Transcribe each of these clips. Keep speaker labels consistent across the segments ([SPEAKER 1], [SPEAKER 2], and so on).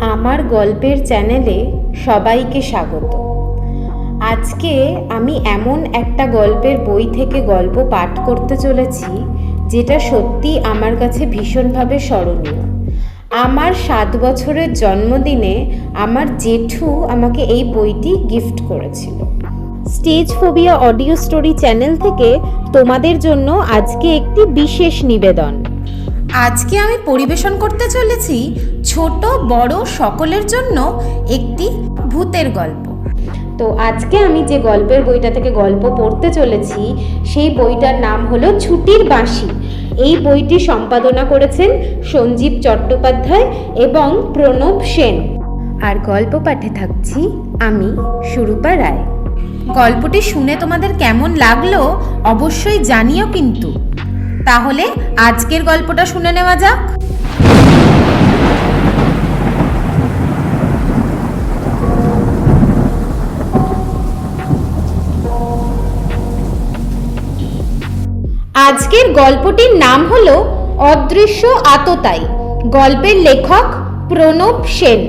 [SPEAKER 1] আমার গল্পের চ্যানেলে সবাইকে স্বাগত। আজকে আমি এমন একটা গল্পের বই থেকে গল্প পাঠ করতে চলেছি, যেটা সত্যি আমার কাছে ভীষণভাবে স্মরণীয়। আমার সাত বছরের জন্মদিনে আমার জেঠু আমাকে এই বইটি গিফট করেছিল। Stage phobia audio story channel থেকে তোমাদের জন্য আজকে একটি বিশেষ নিবেদন।
[SPEAKER 2] আজকে আমি পরিবেশন করতে চলেছি ছোট বড় সকলের জন্য একটি ভূতের গল্প।
[SPEAKER 1] তো আজকে আমি যে গল্পের বইটা থেকে গল্প পড়তে চলেছি, সেই বইটার নাম হলো ছুটির বাঁশি। এই বইটি সম্পাদনা করেছেন সঞ্জীব চট্টোপাধ্যায় এবং প্রণব সেন। আর গল্প পাঠে থাকছি আমি, সুরূপা রায়।
[SPEAKER 2] গল্পটি শুনে তোমাদের কেমন লাগল অবশ্যই জানিও কিন্তু। তাহলে আজকের গল্পটা শুনে নেওয়া যাক।
[SPEAKER 1] আজকের গল্পটির নাম হলো অদৃশ্য আততাই গল্পের লেখক প্রণব সেন।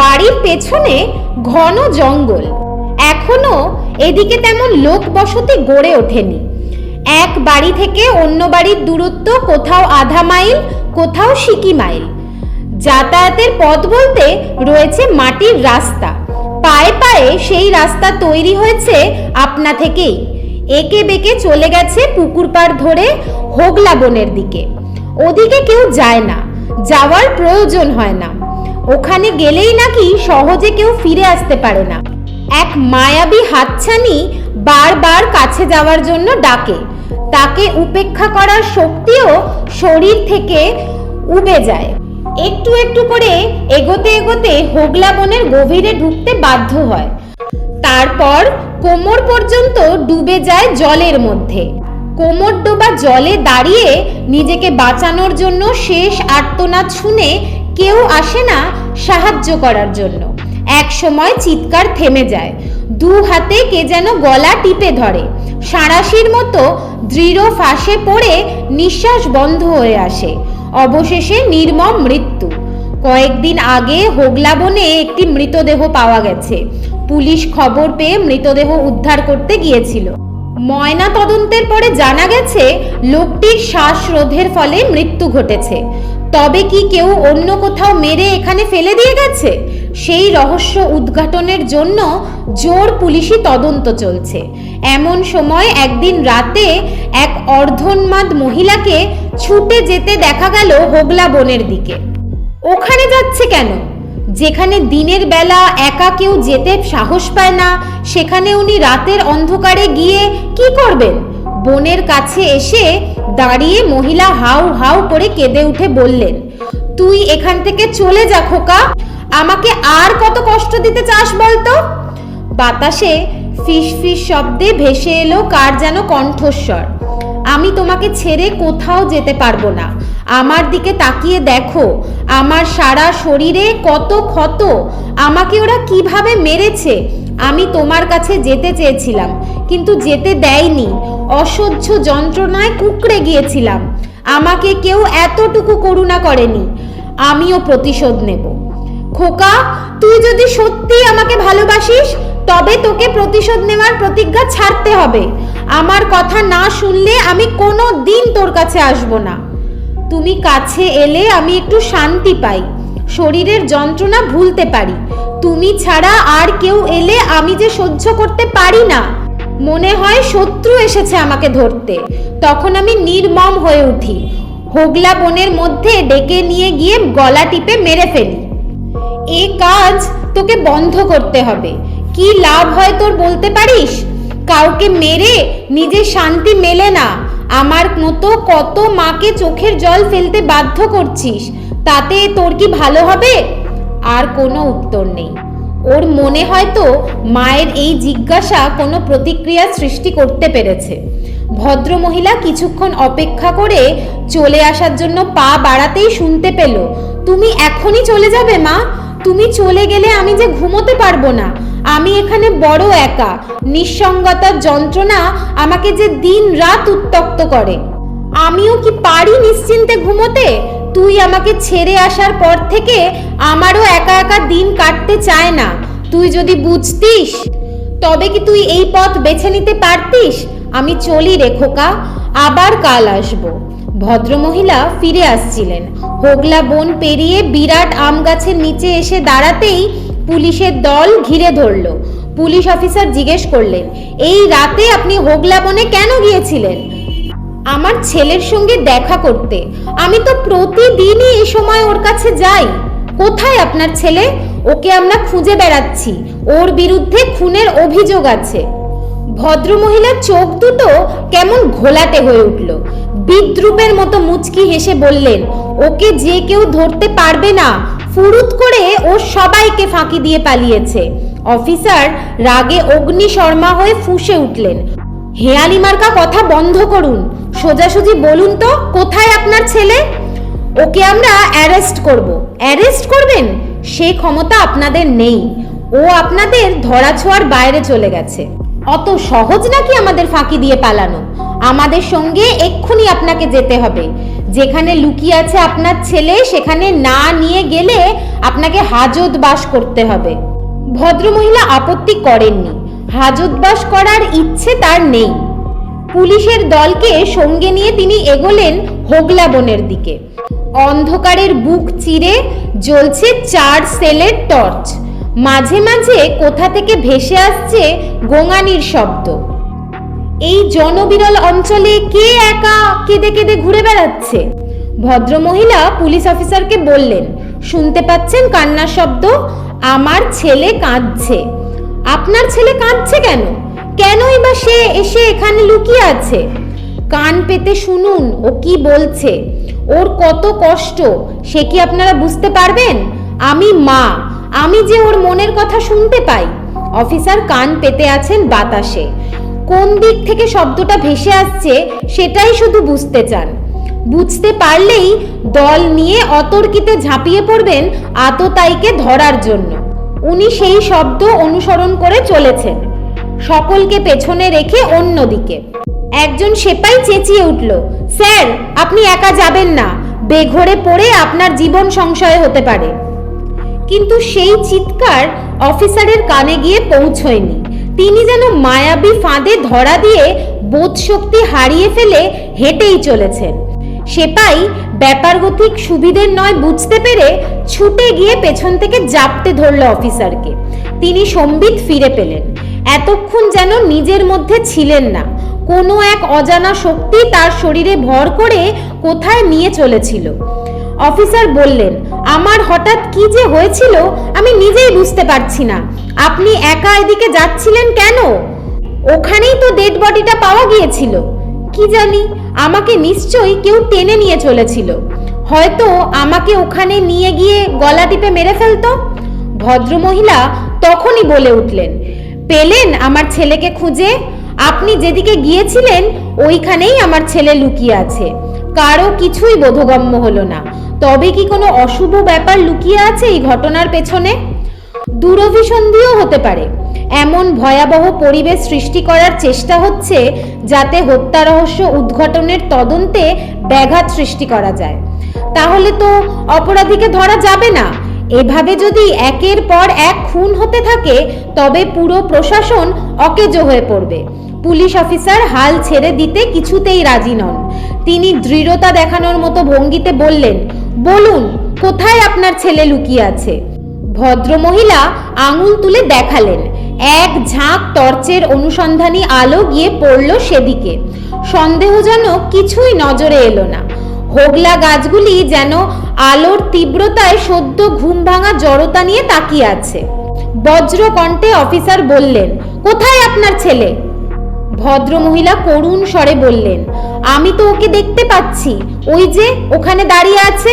[SPEAKER 1] বাড়ির পেছনে ঘন জঙ্গল। এখনও এদিকে তেমন লোক বসতি গড়ে ওঠেনি। এক বাড়ি থেকে অন্য বাড়ির দূরত্ব কোথাও আধা মাইল, কোথাও সিকি মাইল। যাতায়াতের পথ বলতে রয়েছে মাটির রাস্তা। পায়ে পায়ে সেই রাস্তা তৈরি হয়েছে আপনা থেকেই। একে বেঁকে চলে গেছে পুকুর পাড় ধরে হোগলা বনের দিকে। ওদিকে কেউ যায় না, যাওয়ার প্রয়োজন হয় না। ওখানে গেলেই নাকি সহজে কেউ ফিরে আসতে পারে না। এক মায়াবী হাতছানি বারবার কাছে যাওয়ার জন্য ডাকে। তাকে উপেক্ষা করার শক্তিও শরীর থেকে উবে যায়। একটু একটু করে এগোতে এগোতে হোগলা বনের গভীরে ঢুকতে বাধ্য হয়। তারপর কোমর পর্যন্ত ডুবে যায় জলের মধ্যে। কোমর ডোবা জলে দাঁড়িয়ে নিজেকে বাঁচানোর জন্য শেষ আর্তনাদ শুনে কেউ আসে না সাহায্য করার জন্য। এক সময় চিৎকার থেমে যায়। দু হাতে কে যেন গলা টিপে ধরে। সাঁড়াশির মতো দৃঢ় ফাঁসে পড়ে নিঃশ্বাস বন্ধ হয়ে আসে। অবশেষে নির্মম মৃত্যু। কয়েকদিন আগে হোগলা বনে একটি মৃতদেহ পাওয়া গেছে। পুলিশ খবর পেয়ে মৃতদেহ উদ্ধার করতে গিয়েছিল। ময়না তদন্তের পরে জানা গেছে, লোকটির শ্বাসরোধের ফলে মৃত্যু ঘটেছে। তবে কি কেউ অন্য কোথাও মেরে এখানে ফেলে দিয়ে গেছে? সেই রহস্য উদ্ঘাটনের জন্য জোর পুলিশি তদন্ত চলছে। এমন সময় একদিন রাতে এক অর্ধন্মাদ মহিলাকে ছুটে যেতে দেখা গেল হোগলা বনের দিকে। ওখানে যাচ্ছে কেন? যেখানে দিনের বেলা একা কেউ যেতে সাহস পায় না, সেখানে উনি রাতের অন্ধকারে গিয়ে কি করবেন? বনের কাছে এসে দাঁড়িয়ে মহিলা হাউ হাউ করে কেঁদে উঠে বললেন, তুই এখান থেকে চলে যা খোকা। আমাকে আর কত কষ্ট দিতে চাস বলতো? বাতাসে ফিস ফিস শব্দে ভেসে এলো কার যেন কণ্ঠস্বর। আমি তোমাকে ছেড়ে কোথাও যেতে পারব না। আমার দিকে তাকিয়ে দেখো, আমার সারা শরীরে কত ক্ষত। আমাকে ওরা কীভাবে মেরেছে? আমি তোমার কাছে যেতে চেয়েছিলাম, কিন্তু যেতে দেয়নি। অসহ্য যন্ত্রণায় কুকড়ে গিয়েছিলাম। আমাকে কেউ এতটুকু করুণা করেনি। আমিও প্রতিশোধ নেব। খোকা, তুই যদি সত্যি আমাকে ভালোবাসিস, তবে তোকে প্রতিশোধ নেওয়ার প্রতিজ্ঞা ছাড়তে হবে। আমার কথা না শুনলে আমি কোনো দিন তোর কাছে আসব না। তুমি কাছে এলে আমি একটু শান্তি পাই। শরীরের যন্ত্রণা ভুলতে পারি। তুমি ছাড়া আর কেউ এলে আমি যে সহ্য করতে পারি না। মনে হয় শত্রু এসেছে আমাকে ধরতে। তখন আমি নির্মম হয়ে উঠি। হোগলা বনের মধ্যে ডেকে নিয়ে গিয়ে গলা টিপে মেরে ফেলি। এ কাজ তোকে বন্ধ করতে হবে। কি লাভ হয় তোর বলতে পারিস? কাউকে মেরে নিজে শান্তি মেলে না। আমার মতো কত মাকে চোখের জল ফেলতে বাধ্য করছিস, তাতে তোর কি ভালো হবে? আর কোনো উত্তর নেই। ওর মনে হয়তো মায়ের এই জিজ্ঞাসা কোনো প্রতিক্রিয়া সৃষ্টি করতে পেরেছে। ভদ্রমহিলা কিছুক্ষণ অপেক্ষা করে চলে আসার জন্য পা বাড়াতেই শুনতে পেল, তুমি এখনই চলে যাবে, মা? তুমি চলে গেলে আমি যে ঘুমোতে পারব না। আমি এখানে বড় একা। নিঃসঙ্গতার যন্ত্রণা আমাকে যে দিন রাত উত্তক্ত করে। আমিও কি পারি নিশ্চিন্তে ঘুমোতে? তুই আমাকে ছেড়ে আসার পর থেকে আমারও একা একা দিন কাটতে চায় না। তুই যদি বুঝতিস, তবে কি তুই এই পথ বেছে নিতে পারতিস? আমি চলি রে খোকা, আবার কাল আসব। ভদ্রমহিলা ফিরে আসছিলেন। হোগলা বন পেরিয়ে বিরাট আম গাছের নিচে এসে দাঁড়াতেই পুলিশের দল ঘিরে ধরল। পুলিশ অফিসার জিজ্ঞেস করলেন, এই রাতে আপনি হোগলা বনে কেন গিয়েছিলেন? আমার ছেলের সঙ্গে দেখা করতে। আমি তো প্রতিদিনই এই সময় ওর কাছে যাই। কোথায় আপনার ছেলে? ওকে আমরা খুঁজে বেড়াচ্ছি। ওর বিরুদ্ধে খুনের অভিযোগ আছে। ভদ্রমহিলার চোখ দুটো কেমন ঘোলাটে হয়ে উঠল। বিদ্রুপের মতো মুচকি হেসে বললেন, ওকে যে কেউ ধরতে পারবে না। ফুরুত করে ও সবাইকে ফাঁকি দিয়ে পালিয়েছে। অফিসার রাগে অগ্নি শর্মা হয়ে ফুঁসে উঠলেন। হেয়ালি মার্কা, কথা বন্ধ করুন। সোজাসুজি বলুন তো, কোথায় আপনার ছেলে? ওকে আমরা অ্যারেস্ট করব। অ্যারেস্ট করবেন? সে ক্ষমতা আপনাদের নেই। ও আপনাদের ধরাছোঁয়ার বাইরে চলে গেছে। অত সহজ নাকি আমাদের ফাঁকি দিয়ে পালানো? আমাদের সঙ্গে এক্ষুনি আপনাকে যেতে হবে। যেখানে লুকিয়ে আছে আপনার ছেলে, সেখানে না নিয়ে গেলে আপনাকে হাজত বাস করতে হবে। ভদ্রমহিলা আপত্তি করেননি। হাজতবাস করার ইচ্ছে তার নেই। পুলিশের দলকে সঙ্গে নিয়ে তিনি এগোলেন হোগলা বনের দিকে। অন্ধকারের বুক চিরে জ্বলছে চার সেলের টর্চ। মাঝে মাঝে কোথা থেকে ভেসে আসছে গোঙানির শব্দ। এই জনবিরল অঞ্চলে কে একা কেঁদে কেঁদে ঘুরে বেড়াচ্ছে? ভদ্রমহিলা পুলিশ অফিসারকে বললেন, শুনতে পাচ্ছেন কান্নার শব্দ? আমার ছেলে কাঁদছে। আপনার ছেলে কাঁদছে কেন? কেনই বা সে এসে এখানে লুকিয়ে আছে? কান পেতে শুনুন, ও কি বলছে? ওর কত কষ্ট, সে কি আপনারা বুঝতে পারবেন? আমি মা আমি যে ওর মনের কথা শুনতে পাই। অফিসার কান পেতে আছেন বাতাসে। কোন দিক থেকে শব্দটা ভেসে আসছে, সেটাই শুধু বুঝতে চান। বুঝতে পারলেই দল নিয়ে অতর্কিতে ঝাঁপিয়ে পড়বেন আততায়ীকে ধরার জন্য। উনি সেই শব্দ অনুসরণ করে চলেছেন। সকলকে পেছনে রেখে অন্যদিকে। একজন সেপাই চেঁচিয়ে উঠল, স্যার, আপনি একা যাবেন না। বেঘরে পড়ে আপনার জীবন সংশয় হতে পারে। কিন্তু সেই চিৎকার অফিসারের কানে গিয়ে পৌঁছয়নি। তিনি যেন মায়াবী ফাঁদে ধরা দিয়ে বোধ শক্তি হারিয়ে ফেলে হেঁটেই চলেছেন। সেপাই ব্যাপারগতিক সুবিধের নয় বুঝতে পেরে ছুটে গিয়ে পেছন থেকে জাপটে ধরল অফিসারকে। তিনি সম্বিত ফিরে পেলেন। এতক্ষণ যেন নিজের মধ্যে ছিলেন না। কোনো এক অজানা শক্তি তার শরীরে ভর করে কোথায় নিয়ে চলেছিল। অফিসার বললেন আমার হঠাৎ কি যে হয়েছিল, আমি নিজেই বুঝতে পারছি না। আপনি একা এদিকে যাচ্ছিলেন কেন? ওখানেই তো ডেড বডিটা পাওয়া গিয়েছিল। কি জানি, আমাকে নিশ্চয়ই কেউ টেনে নিয়ে চলেছিল। হয়তো আমাকে ওখানে নিয়ে গিয়ে গলা টিপে মেরে ফেলতো? ভদ্রমহিলা তখনই বলে উঠলেন, পেলেন আমার ছেলেকে খুঁজে? আপনি যেদিকে গিয়েছিলেন, ওইখানেই আমার ছেলে লুকিয়ে আছে। কারও কিছুই বোধগম্য হলো না। তবে কি কোনো অশুভ ব্যাপার লুকিয়ে আছে এই ঘটনার পেছনে? দূরভিসন্ধিও হতে পারে। এমন ভয়াবহ পরিবেশ সৃষ্টি করার চেষ্টা হচ্ছে যাতে হত্যা রহস্য উদ্ঘাটনের তদন্তে ব্যাঘাত সৃষ্টি করা যায়। তাহলে তো অপরাধীকে ধরা যাবে না। এভাবে যদি একের পর এক খুন হতে থাকে, তবে পুরো প্রশাসন অকেজো হয়ে পড়বে। পুলিশ অফিসার হাল ছেড়ে দিতে কিছুতেই রাজি নন। তিনি দৃঢ়তা দেখানোর মতো ভঙ্গিতে বললেন, বলুন, কোথায় আপনার ছেলে লুকিয়ে আছে? ভদ্রমহিলা আঙুল তুলে দেখালেন। এক ঝাঁক টর্চের অনুসন্ধানী আলো গিয়ে পড়ল সেদিকে। সন্দেহজনক কিছুই নজরে এলো না। হোগলা গাছগুলি যেন আলোর তীব্রতায় সদ্য ঘুম ভাঙা জড়তা নিয়ে তাকিয়ে আছে। বজ্র কণ্ঠে অফিসার বললেন, কোথায় আপনার ছেলে? ভদ্রমহিলা করুণ স্বরে বললেন আমি তো ওকে দেখতে পাচ্ছি। ওই যে ওখানে দাঁড়িয়ে আছে,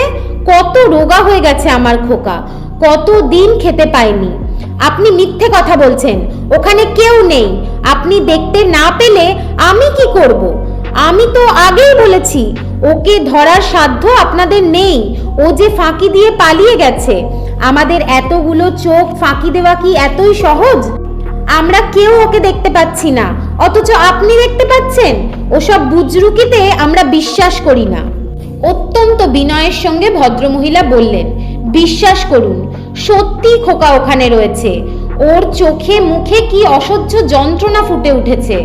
[SPEAKER 1] কত রোগা হয়ে গেছে আমার খোকা, কত দিন খেতে পায়নি আপনি মিথ্যে কথা বলছেন, ওখানে কেউ নেই। আপনি দেখতে না পেলে আমি কি করব? আমি তো আগেই বলেছি, ওকে ধরার সাধ্য আপনাদের নেই। ও যে ফাঁকি দিয়ে পালিয়ে গেছে, আমাদের এতগুলো চোখ ফাঁকি দেওয়া কি এতই সহজ? আমরা কেউ ওকে দেখতে পাচ্ছি না। অথচ আপনি দেখতে পাচ্ছেন, ওসব বুজরুকিতে আমরা বিশ্বাস করি না। অত্যন্ত বিনয়ের সঙ্গে ভদ্রমহিলা বললেন, বিশ্বাস করুন সত্যি খোকা ওখানে রয়েছে। ওর চোখে মুখে কি অসহ্য যন্ত্রণা ফুটে উঠেছে।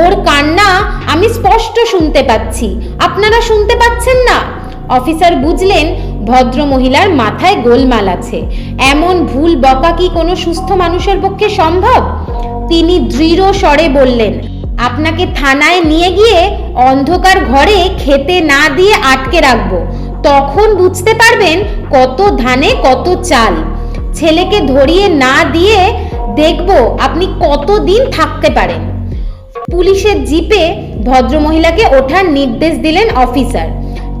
[SPEAKER 1] ওর কান্না আমি স্পষ্ট শুনতে পাচ্ছি। আপনারা শুনতে পাচ্ছেন না? অফিসার বুঝলেন ভদ্র মহিলার মাথায় গোলমাল আছে। এমন ভুল বকা কি কোনো সুস্থ মানুষের পক্ষে সম্ভব? তিনি দৃঢ় স্বরে বললেন, আপনাকে থানায় নিয়ে গিয়ে অন্ধকার ঘরে খেতে না দিয়ে আটকে রাখব। তখন বুঝতে পারবেন কত ধানে কত চাল। ছেলেকে ধরিয়ে না দিয়ে দেখব আপনি কতদিন থাকতে পারেন। পুলিশের জিপে ভদ্রমহিলাকে ওঠার নির্দেশ দিলেন অফিসার।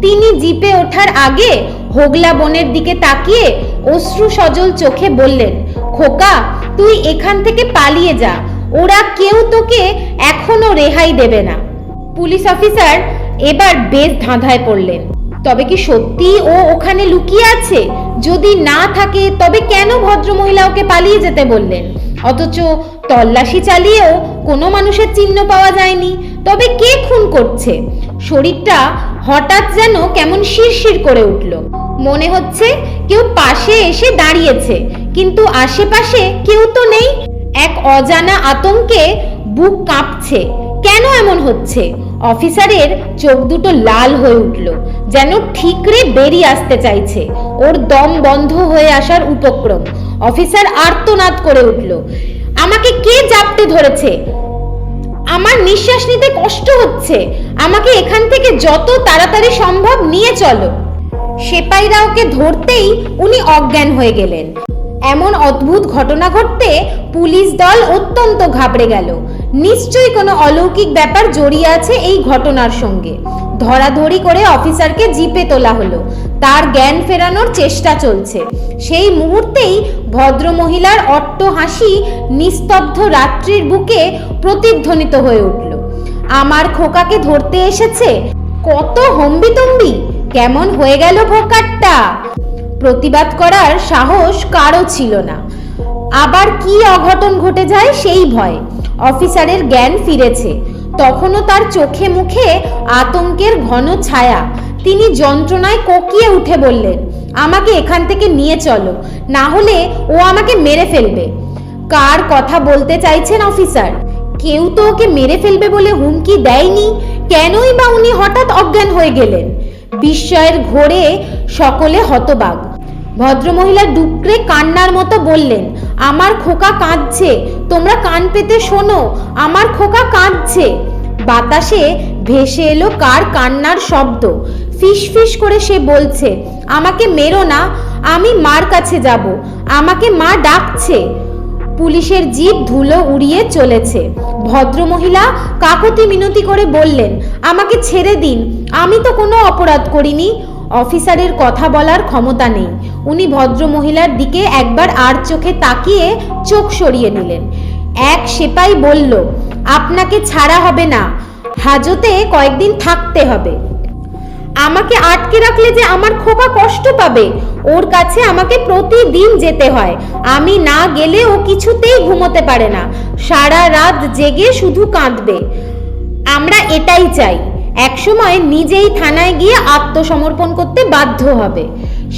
[SPEAKER 1] তিনি জিপে ওঠার আগে হোগলা বনের দিকে তাকিয়ে অশ্রু সজল চোখে বললেন, খোকা তুই এখান থেকে পালিয়ে যা। ওরা কেউ তোকে এখনও রেহাই দেবে না। পুলিশ অফিসার এবার বেশ ধাঁধায় পড়লেন। তবে কি সত্যি ও ওখানে লুকিয়ে আছে? যদি না থাকে, তবে কেন ভদ্রমহিলা ওকে পালিয়ে যেতে বললেন? অথচ তল্লাশি চালিয়েও কোনো মানুষের চিহ্ন পাওয়া যায়নি। তবে কে খুন করছে? শরীরটা হঠাৎ যেন কেমন শিরশির করে উঠল। মনে হচ্ছে কেউ পাশে এসে দাঁড়িয়েছে। কিন্তু আশেপাশে কেউ তো নেই। এক অজানা আতঙ্কে বুক কাঁপছে। কেন এমন হচ্ছে? অফিসারের চোখ দুটো লাল হয়ে উঠল, যেন ঠিকরে বেরিয়ে আসতে চাইছে। ওর দম বন্ধ হয়ে আসার উপক্রম। অফিসার আর্তনাদ করে উঠল, আমাকে কে জাপটে ধরেছে? আমার নিঃশ্বাস নিতে কষ্ট হচ্ছে। আমাকে এখান থেকে যত তাড়াতাড়ি সম্ভব নিয়ে চলো। সেপাইরা ওকে ধরতেই উনি অজ্ঞান হয়ে গেলেন। এমন অদ্ভুত ঘটনা ঘটতে পুলিশ দল অত্যন্ত ঘাবড়ে গেল। নিশ্চয়ই কোনো অলৌকিক ব্যাপার জড়িয়ে আছে এই ঘটনার সঙ্গে। ধরাধরি করে অফিসারকে জিপে তোলা হলো। তার জ্ঞান ফেরানোর চেষ্টা চলছে। সেই মুহূর্তেই ভদ্রমহিলার অট্ট হাসি নিস্তব্ধ রাত্রির বুকে প্রতিধ্বনিত হয়ে উঠল। আমার খোকাকে ধরতে এসেছে? কত হম্বিতম্বি! কেমন হয়ে গেল ভোকারটা? প্রতিবাদ করার সাহস কারও ছিল না। আবার কি অঘটন ঘটে যায় সেই ভয়। অফিসারের জ্ঞান ফিরেছে। তখনও তার চোখে মুখে আতঙ্কের ঘন ছায়া। তিনি যন্ত্রণায় কোকিয়ে উঠে বললেন, আমাকে এখান থেকে নিয়ে চলো। না হলে ও আমাকে মেরে ফেলবে। কার কথা বলতে চাইছেন অফিসার? কেউ তো ওকে মেরে ফেলবে বলে হুমকি দেয়নি। কেনই বা উনি হঠাৎ অজ্ঞান হয়ে গেলেন? বিস্ময়ের ঘোরে সকলে হতবাক। ভদ্রমহিলা ডুকরে কান্নার মতো বললেন, আমার খোকা কাঁদছে, তোমরা কান পেতে শোনো, আমার খোকা কাঁদছে। বাতাসে ভেসে এলো কার কান্নার শব্দ। ফিস ফিস করে সে বলছে, আমাকে মেরো না, আমি মার কাছে যাব, আমাকে মা ডাকছে। পুলিশের জিপ ধুলো উড়িয়ে চলেছে। ভদ্রমহিলা কাকতি মিনতি করে বললেন, আমাকে ছেড়ে দিন, আমি তো কোনো অপরাধ করিনি। অফিসারের কথা বলার ক্ষমতা নেই। উনি ভদ্রমহিলার দিকে একবার আর চোখে তাকিয়ে চোখ সরিয়ে নিলেন। এক সেপাই বলল, আপনাকে ছাড়া হবে না, হাজতে কয়েকদিন থাকতে হবে। আমাকে আটকে রাখলে যে আমার খোকা কষ্ট পাবে, ওর কাছে আমাকে প্রতিদিন যেতে হয়। আমি না গেলে ও কিছুতেই ঘুমোতে পারে না। সারা রাত জেগে শুধু কাঁদবে। আমরা এটাই চাই। একসময় নিজেই থানায় গিয়ে আত্মসমর্পণ করতে বাধ্য হবে।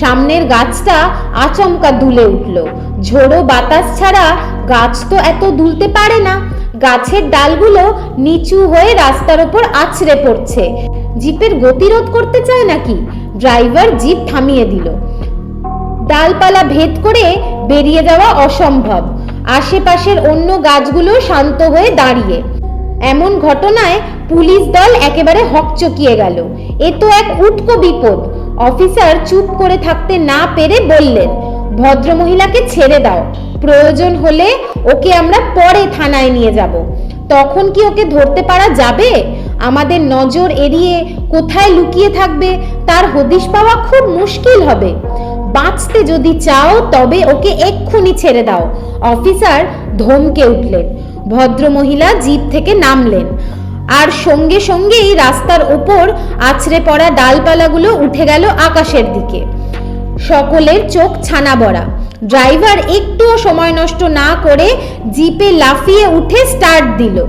[SPEAKER 1] সামনের গাছটা আচমকা দুলে উঠল। ঝোড়ো বাতাস ছাড়া গাছ তো এত দুলতে পারে না। গাছের ডালগুলো নিচু হয়ে রাস্তার ওপর আছড়ে পড়ছে। জিপের গতিরোধ করতে চায় নাকি? ড্রাইভার জিপ থামিয়ে দিল। ডালপালা ভেদ করে বেরিয়ে যাওয়া অসম্ভব। আশেপাশের অন্য গাছগুলো শান্ত হয়ে দাঁড়িয়ে। এমন ঘটনায় পুলিশ দল একেবারে হকচকিয়ে গেল। এ তো এক উটকো বিপদ। অফিসার চুপ করে থাকতে না পেরে বললেন, ভদ্রমহিলাকে ছেড়ে দাও। প্রয়োজন হলে ওকে আমরা পরে থানায় নিয়ে যাব। তখন কি ওকে ধরতে পারা যাবে? আমাদের নজর এড়িয়ে কোথায় লুকিয়ে থাকবে? তার হদিশ পাওয়া খুব মুশকিল হবে। বাঁচতে যদি চাও তবে ওকে এক্ষুনি ছেড়ে দাও। অফিসার ধমকে উঠলেন। ভদ্রমহিলা জিপ থেকে নামলেন। আর সঙ্গে সঙ্গেই রাস্তার ওপর আছড়ে পড়া ডালপালাগুলো উঠে গেল আকাশের দিকে। সকলের চোখ ছানা বড়া। ড্রাইভার একটুও সময় নষ্ট না করে জিপে লাফিয়ে উঠে স্টার্ট দিল।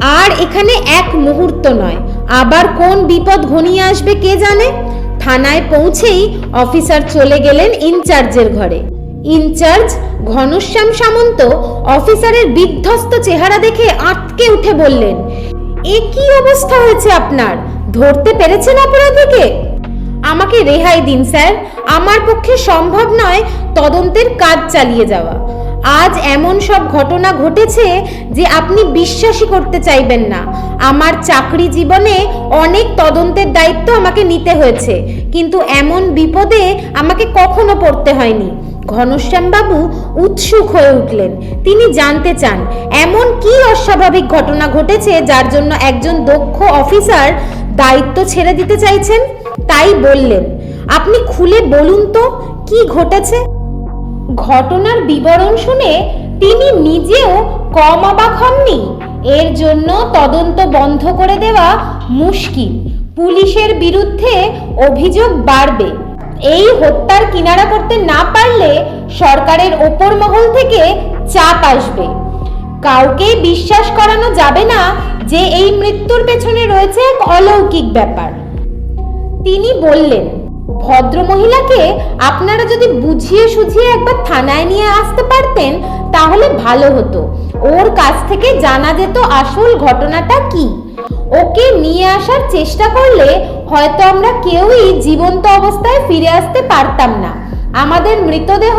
[SPEAKER 1] আর এখানে এক মুহূর্ত নয়, আবার কোন বিপদ ঘনিয়ে আসবে কে জানে? থানায় পৌঁছেই অফিসার চলে গেলেন ইনচার্জের ঘরে। ইনচার্জ ঘনশ্যাম সামন্ত অফিসারের বিধ্বস্ত চেহারা দেখে আটকে উঠে বললেন এ কি অবস্থা হয়েছে আপনার? ধরতে পেরেছেন অপরাধীকে? আমাকে রেহাই দিন, স্যার। আমার পক্ষে সম্ভব নয় তদন্তের কাজ চালিয়ে যাওয়া। আজ এমন সব ঘটনা ঘটেছে যে আপনি বিশ্বাসই করতে চাইবেন না। আমার চাকরি জীবনে অনেক তদন্তের দায়িত্ব আমাকে নিতে হয়েছে, কিন্তু এমন বিপদে আমাকে কখনো পড়তে হয়নি। ঘনশ্যামবাবু উৎসুক হয়ে উঠলেন। তিনি জানতে চান, এমন কি অস্বাভাবিক ঘটনা ঘটেছে যার জন্য একজন দক্ষ অফিসার দায়িত্ব ছেড়ে দিতে চাইছেন? তাই বললেন, আপনি খুলে বলুন তো, কি ঘটেছে? ঘটনার বিবরণ শুনে তিনি নিজেও কম অবাক হননি। এর জন্য তদন্ত বন্ধ করে দেওয়া মুশকিল। পুলিশের বিরুদ্ধে অভিযোগ বাড়বে। এই হত্যার কিনারা করতে না পারলে সরকারের ওপর মহল থেকে চাপ আসবে। কাউকে বিশ্বাস করানো যাবে না যে এই মৃত্যুর পেছনে রয়েছে এক অলৌকিক ব্যাপার। তিনি বললেন ভদ্রমহিলাকে আপনারা যদি বুঝিয়ে সুঝিয়ে একবার থানায় নিয়ে আসতে পারতেন, তাহলে ভালো হতো। ওর কাছ থেকে জানা যেত আসল ঘটনাটা কি? ওকে নিয়ে আসার চেষ্টা করলে হয়তো আমরা কেউই জীবন্ত অবস্থায় ফিরে আসতে পারতাম না। আমাদের মৃতদেহ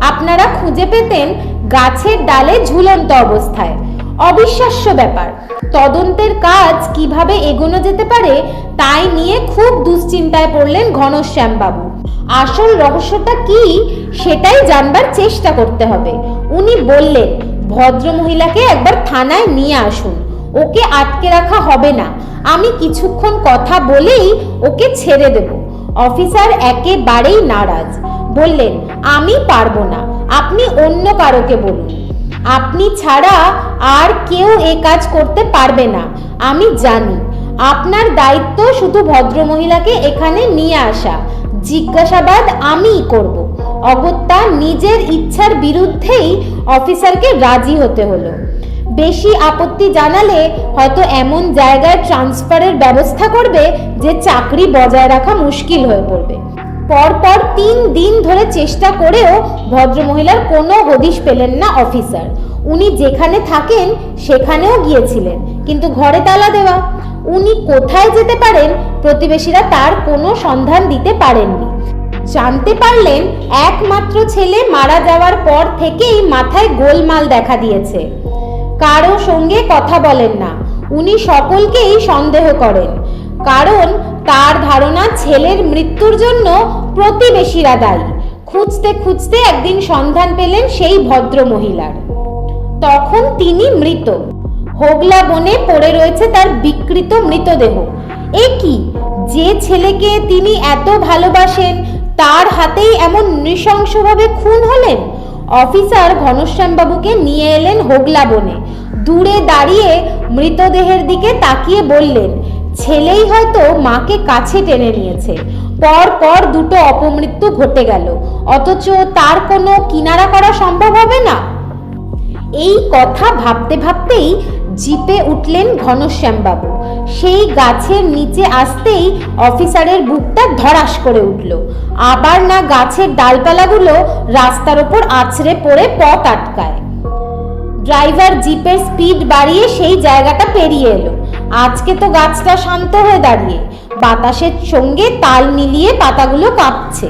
[SPEAKER 1] আপনারা খুঁজে পেতেন গাছের ডালে ঝুলন্ত অবস্থায়। অবিশ্বাস্য ব্যাপার। তদন্তের কাজ কীভাবে এগোনো যেতে পারে তাই নিয়ে খুব দুশ্চিন্তায় পড়লেন ঘনশ্যামবাবু। আসল রহস্যটা কি সেটাই জানবার চেষ্টা করতে হবে। উনি বললেন, ভদ্রমহিলাকে একবার থানায় নিয়ে আসুন। ওকে আটকে রাখা হবে না। আমি কিছুক্ষণ কথা বলেই ওকে ছেড়ে দেব। অফিসার একেবারেই নারাজ। বললেন, আমি পারব না। আপনি অন্য কারোকে বলুন। আপনি ছাড়া আর কেউ এ কাজ করতে পারবে না। আমি জানি। আপনার দায়িত্ব শুধু ভদ্রমহিলাকে এখানে নিয়ে আসা। জিজ্ঞাসাবাদ আমিই করব। অগত্যা নিজের ইচ্ছার বিরুদ্ধেই অফিসারকে রাজি হতে হলো। বেশি আপত্তি জানালে হয়তো এমন জায়গায় ট্রান্সফারের ব্যবস্থা করবে যে চাকরি বজায় রাখা মুশকিল হয়ে পড়বে। পরপর তিন দিন ধরে চেষ্টা করেও ভদ্রমহিলার কোনো হদিশ পেলেন না অফিসার। উনি যেখানে থাকেন সেখানেও গিয়েছিলেন, কিন্তু ঘরে তালা দেওয়া। উনি কোথায় যেতে পারেন প্রতিবেশীরা তার কোনো সন্ধান দিতে পারেননি। জানতে পারলেন একমাত্র ছেলে মারা যাওয়ার পর থেকেই মাথায় গোলমাল দেখা দিয়েছে। কারও সঙ্গে কথা বলেন না। উনি সকলকেই সন্দেহ করেন। কারণ তার ধারণা ছেলের মৃত্যুর জন্য প্রতিবেশীরা দায়ী। খুঁজতে খুঁজতে একদিন সন্ধান পেলেন সেই ভদ্র মহিলার। তখন তিনি মৃত। হোগলা বনে পড়ে রয়েছে তার বিকৃত মৃতদেহ। এ কি? যে ছেলেকে তিনি এত ভালোবাসেন, তার হাতেই এমন নৃশংসভাবে খুন হলেন? অফিসার ঘনশ্যামবাবুকে নিয়ে এলেন হোগলা বনে। দূরে দাঁড়িয়ে মৃতদেহের দিকে তাকিয়ে বললেন, ছেলেই হয়তো মাকে কাছে টেনে নিয়েছে। পর পর দুটো অপমৃত্যু ঘটে গেল। অথচ তার কোনো কিনারা করা সম্ভব হবে না? এই কথা ভাবতে ভাবতেই জিপে উঠলেন ঘনশ্যামবাবু। সেই গাছের নিচে আসতেই অফিসারের বুকটা ধরাস করে উঠল। আবার না গাছের ডালপালাগুলো রাস্তার ওপর আছড়ে পড়ে পথ আটকায়। ড্রাইভার জিপের স্পিড বাড়িয়ে সেই জায়গাটা পেরিয়ে এলো। আজকে তো গাছটা শান্ত হয়ে দাঁড়িয়ে, বাতাসের সঙ্গে তাল মিলিয়ে পাতাগুলো কাঁপছে।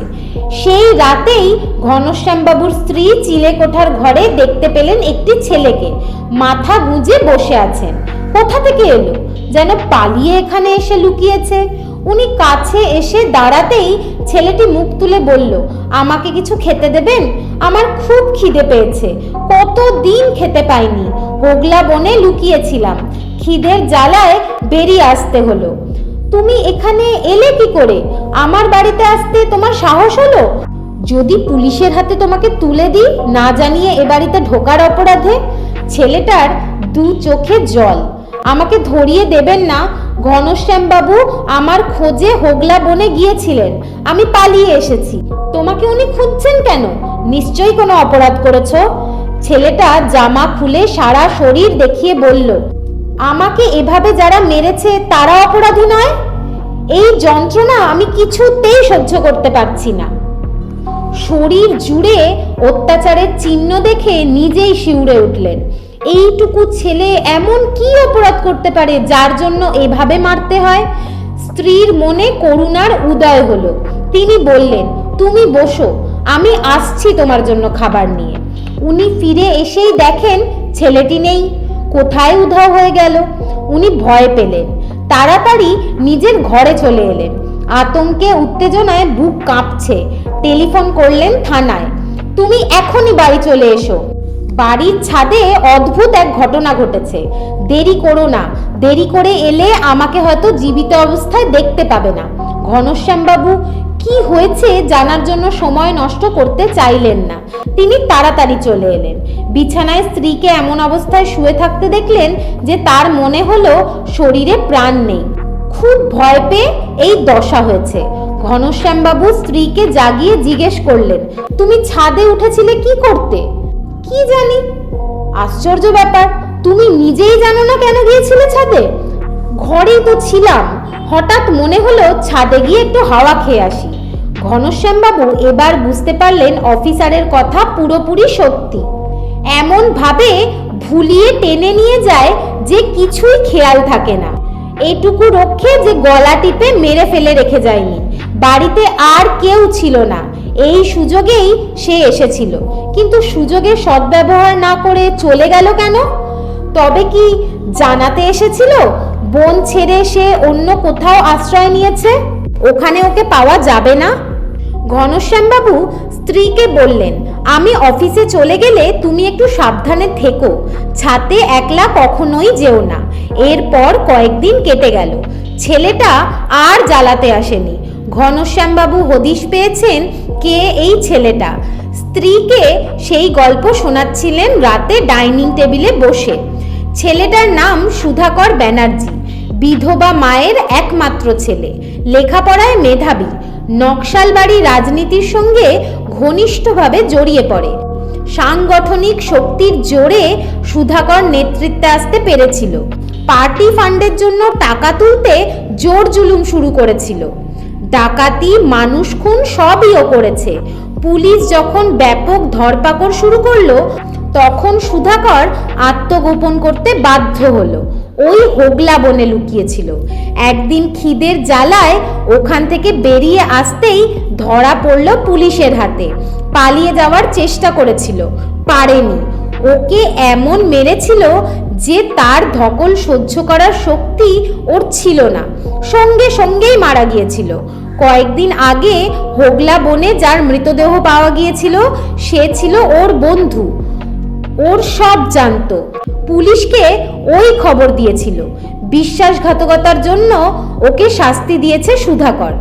[SPEAKER 1] সেই রাতেই ঘনশ্যামবাবুর স্ত্রী চিলেকোঠার ঘরে দেখতে পেলেন একটি ছেলেকে। মাথা গুঁজে বসে আছেন। কোথা থেকে এলো? যেন পালিয়ে এখানে এসে লুকিয়েছে। উনি কাছে এসে দাঁড়াতেই ছেলেটি মুখ তুলে বলল, আমাকে কিছু খেতে দেবেন? আমার খুব খিদে পেয়েছে। কত দিন খেতে পাইনি। হোগলা বনে লুকিয়েছিলাম। খিদের জ্বালায় বেরিয়ে আসতে হলো। তুমি এখানে এলে কি করে? আমার বাড়িতে আসতে তোমার সাহস হলো? যদি পুলিশের হাতে তোমাকে তুলে দিই, না জানিয়ে এ বাড়িতে ঢোকার অপরাধে? ছেলেটার দু চোখে জল। আমাকে ধরিয়ে দেবেন না। ঘনশ্যামবাবু আমার খোঁজে হোগলা বনে গিয়েছিলেন। আমি পালিয়ে এসেছি। তোমাকে উনি খুঁজছেন কেন? নিশ্চয়ই কোনো অপরাধ করেছ? ছেলেটা জামা খুলে সারা শরীর দেখিয়ে বলল, আমাকে এভাবে যারা মেরেছে তারা অপরাধী নয়। এই যন্ত্রণা আমি কিছুতেই সহ্য করতে পারছি না। শরীর জুড়ে অত্যাচারের চিহ্ন দেখে নিজেই শিউরে উঠলেন। এইটুকু ছেলে এমন কি অপরাধ করতে পারে যার জন্য এভাবে মারতে হয়? স্ত্রীর মনে করুণার উদয় হলো। তিনি বললেন, তুমি বসো, আমি আসছি তোমার জন্য খাবার নিয়ে। উনি ফিরে এসেই দেখেন ছেলেটি নেই। কোথায় উধাও হয়ে গেল? উনি ভয় পেলেন। তাড়াতাড়ি নিজের ঘরে চলে এলেন। আতঙ্কে, উত্তেজনায় বুক কাঁপছে। টেলিফোন করলেন থানায়, তুমি এখনই বাড়ি চলে এসো। বাড়ির ছাদে অদ্ভুত এক ঘটনা ঘটেছে। দেরি করো না। দেরি করে এলে আমাকে হয়তো জীবিত অবস্থায় দেখতে পাবে না। ঘনশ্যামবাবু, কি হয়েছে জানার জন্য সময় নষ্ট করতে চাইলেন না। তিনি তাড়াতাড়ি চলে এলেন। বিছানায় স্ত্রীকে এমন অবস্থায় শুয়ে থাকতে দেখলেন যে তার মনে হলো শরীরে প্রাণ নেই। খুব ভয় পেয়ে এই দশা হয়েছে। ঘনশ্যামবাবু স্ত্রীকে জাগিয়ে জিজ্ঞেস করলেন, তুমি ছাদে উঠেছিলে কি করতে? কি জানি? আশ্চর্য ব্যাপার, তুমি নিজেই জানো না কেন গিয়েছিলে ছাদে? ঘরেই তো ছিলাম, হঠাৎ মনে হলো ছাদে গিয়ে একটু হাওয়া খেয়ে আসি। ঘনশ্যামবাবু এবার বুঝতে পারলেন অফিসারের কথা পুরোপুরি সত্যি। এমন ভাবে ভুলিয়ে টেনে নিয়ে যায় যে কিছুই খেয়াল থাকে না। এইটুকু রক্ষে যে গলা টিপে মেরে ফেলে রেখে যায়নি। বাড়িতে আর কেউ ছিল না। এই সুযোগেই সে এসেছিল। কিন্তু সুযোগের সদ্ব্যবহার না করে চলে গেল কেন? তবে কি জানাতে এসেছিল? বন ছেড়ে সে অন্য কোথাও আশ্রয় নিয়েছে? ওখানে ওকে পাওয়া যাবে না? ঘনশ্যামবাবু স্ত্রীকে বললেন, আমি অফিসে চলে গেলে তুমি একটু সাবধানে থেকো। ছাতে একলা কখনোই যেও না। এরপর কয়েকদিন কেটে গেল। ছেলেটা আর জ্বালাতে আসেনি। ঘনশ্যামবাবু হদিশ পেয়েছেন, কে এই ছেলেটা? স্ত্রীকে সেই গল্প শোনাচ্ছিলেন রাতে ডাইনিং টেবিলে বসে। ছেলেটার নাম সুধাকর ব্যানার্জি, বিধবা মায়ের একমাত্র ছেলে, লেখাপড়ায় মেধাবী, নকশালবাড়ি রাজনীতির সঙ্গে ঘনিষ্ঠভাবে জড়িয়ে পড়ে। সাংগঠনিক শক্তির জোরে সুধাকর নেতৃত্বে আসতে পেরেছিল। পার্টি ফান্ডের জন্য টাকা তুলতে জোর জুলুম শুরু করেছিল। ডাকাতি, মানুষ খুন সবই ও করেছে। পুলিশ যখন ব্যাপক ধরপাকড় শুরু করল, তখন সুধাকর আত্মগোপন করতে বাধ্য হলো। ওই হোগলা বনে লুকিয়েছিল। একদিন খিদের জ্বালায় ওখান থেকে বেরিয়ে আসতেই ধরা পড়ল পুলিশের হাতে। পালিয়ে যাওয়ার চেষ্টা করেছিল, পারেনি। ওকে এমন মেরেছিল যে তার ধকল সহ্য করার শক্তি ওর ছিল না। সঙ্গে সঙ্গেই মারা গিয়েছিল। কয়েকদিন আগে হোগলা বনে যার মৃতদেহ পাওয়া গিয়েছিল, সে ছিল ওর বন্ধু। ওর সব জানতো। পুলিশকে ওই খবর দিয়েছিল। বিশ্বাসঘাতকতার জন্য ওকে শাস্তি দিয়েছে সুধাকর।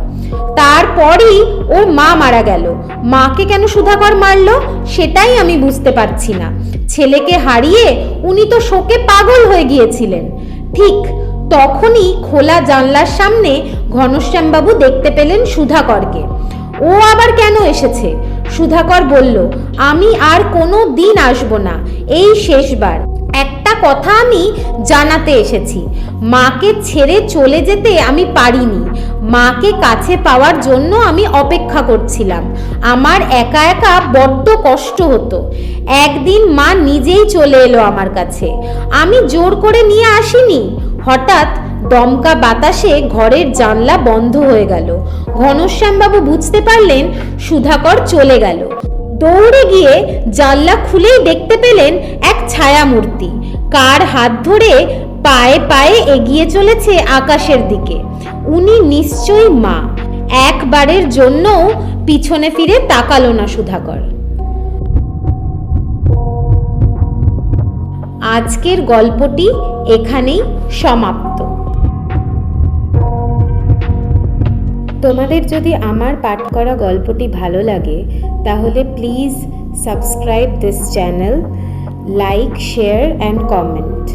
[SPEAKER 1] তারপরই ওর মা মারা গেল। মাকে কেন সুধাকর মারলো, সেটাই আমি বুঝতে পারছি না। ছেলেকে হারিয়ে উনি তো শোকে পাগল হয়ে গিয়েছিলেন। ঠিক তখনই খোলা জানলার সামনে ঘনশ্যামবাবু দেখতে পেলেন সুধাকরকে। ও আবার কেন এসেছে? সুধাকর বলল, আমি আর কোনো দিন আসব না। এই শেষবার। একটা কথা আমি জানাতে এসেছি। মাকে ছেড়ে চলে যেতে আমি পারিনি। মাকে কাছে পাওয়ার জন্য আমি অপেক্ষা করছিলাম। আমার একা একা বড্ড কষ্ট হতো। একদিন মা নিজেই চলে এলো আমার কাছে। আমি জোর করে নিয়ে আসিনি? হঠাৎ দমকা বাতাসে ঘরের জানলা বন্ধ হয়ে গেল। ঘনশ্যামবাবু বুঝতে পারলেন সুধাকর চলে গেল। দৌড়ে গিয়ে জানলা খুলেই দেখতে পেলেন এক ছায়ামূর্তি। কার হাত ধরে পায়ে পায়ে এগিয়ে চলেছে আকাশের দিকে। উনি নিশ্চয়ই মা। একবারের জন্যও পিছনে ফিরে তাকালো না সুধাকর। আজকের গল্পটি এখানেই সমাপ্ত। তোমাদের যদি আমার পাঠ করা গল্পটি ভালো লাগে, তাহলে please subscribe this channel like share and comment